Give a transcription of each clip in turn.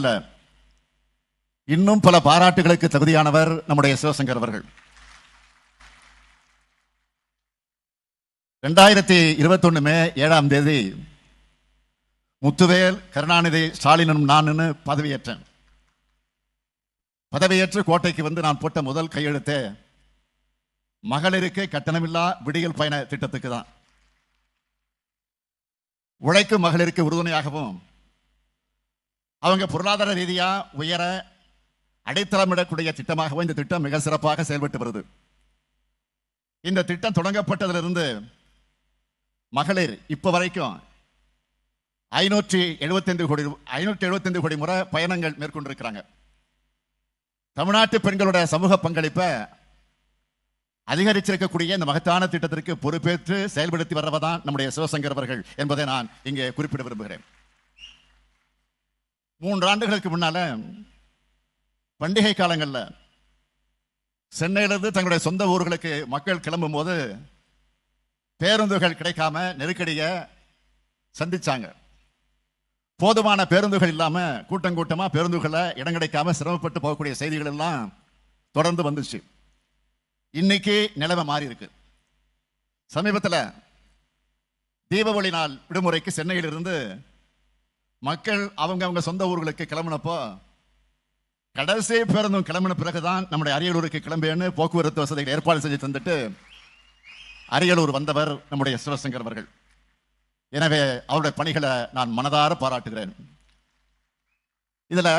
மட்டுமல்ல இன்னும் பல பாராட்டுகளுக்கு தகுதியானவர் நம்முடைய சிவசங்கர் அவர்கள். ரெண்டாயிரத்தி இருபத்தொன்னு மே ஏழாம் தேதி முத்துவேல் கருணாநிதி ஸ்டாலினும் நான் பதவியேற்றேன். பதவியேற்று கோட்டைக்கு வந்து நான் போட்ட முதல் கையெழுத்தே மகளிருக்கு கட்டணமில்லா விடியல் பயண திட்டத்துக்கு தான். உழைக்கும் மகளிருக்கு உறுதுணையாகவும் அவங்க பொருளாதார ரீதியாக உயர அடித்தளமிடக்கூடிய திட்டமாகவும் இந்த திட்டம் மிக சிறப்பாக செயல்பட்டு வருது. இந்த திட்டம் தொடங்கப்பட்டதிலிருந்து மகளிர் இப்போ வரைக்கும் ஐநூற்றி எழுபத்தைந்து கோடி ஐநூற்றி எழுபத்தைந்து கோடி முறை பயணங்கள் மேற்கொண்டிருக்கிறாங்க. தமிழ்நாட்டு பெண்களோட சமூக பங்களிப்பை அதிகரிச்சிருக்கக்கூடிய இந்த மகத்தான திட்டத்திற்கு பொறுப்பேற்று செயல்படுத்தி வர்றவதான் நம்முடைய சிவசங்கர் அவர்கள் என்பதை நான் இங்கே குறிப்பிட விரும்புகிறேன். மூன்று ஆண்டுகளுக்கு முன்னால பண்டிகை காலங்களில் சென்னையிலிருந்து தங்களுடைய சொந்த ஊர்களுக்கு மக்கள் கிளம்பும் போது பேருந்துகள் கிடைக்காம நெருக்கடியை சந்திச்சாங்க. போதுமான பேருந்துகள் இல்லாமல் கூட்டம் கூட்டமாக பேருந்துகளை இடம் கிடைக்காம சிரமப்பட்டு போகக்கூடிய செய்திகள் எல்லாம் தொடர்ந்து வந்துச்சு. இன்னைக்கு நிலைமை மாறி இருக்கு. சமீபத்தில் தீபாவளி நாள் விடுமுறைக்கு சென்னையிலிருந்து மக்கள் அவங்க அவங்க சொந்த ஊர்களுக்கு கிளம்பினப்போ கடைசி பேருந்தும் கிளம்பின பிறகுதான் நம்முடைய அரியலூருக்கு கிளம்பேன்னு போக்குவரத்து வசதிகள் ஏற்பாடு செஞ்சு தந்துட்டு அரியலூர் வந்தவர் நம்முடைய சிவசங்கர் அவர்கள். எனவே அவருடைய பணிகளை நான் மனதார பாராட்டுகிறேன். இதுல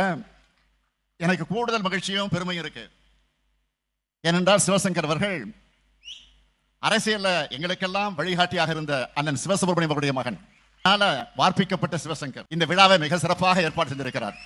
எனக்கு கூடுதல் மகிழ்ச்சியும் பெருமையும் இருக்கு. ஏனென்றால் சிவசங்கர் அவர்கள் அரசியல்ல எங்களுக்கெல்லாம் வழிகாட்டியாக இருந்த அண்ணன் சிவசுப்பிரமணியம் அவருடைய மகன். வார்ப்பிக்கப்பட்ட சிவசங்கர் இந்த விழாவை மிக சிறப்பாக ஏற்பாடு செய்திருக்கிறார்.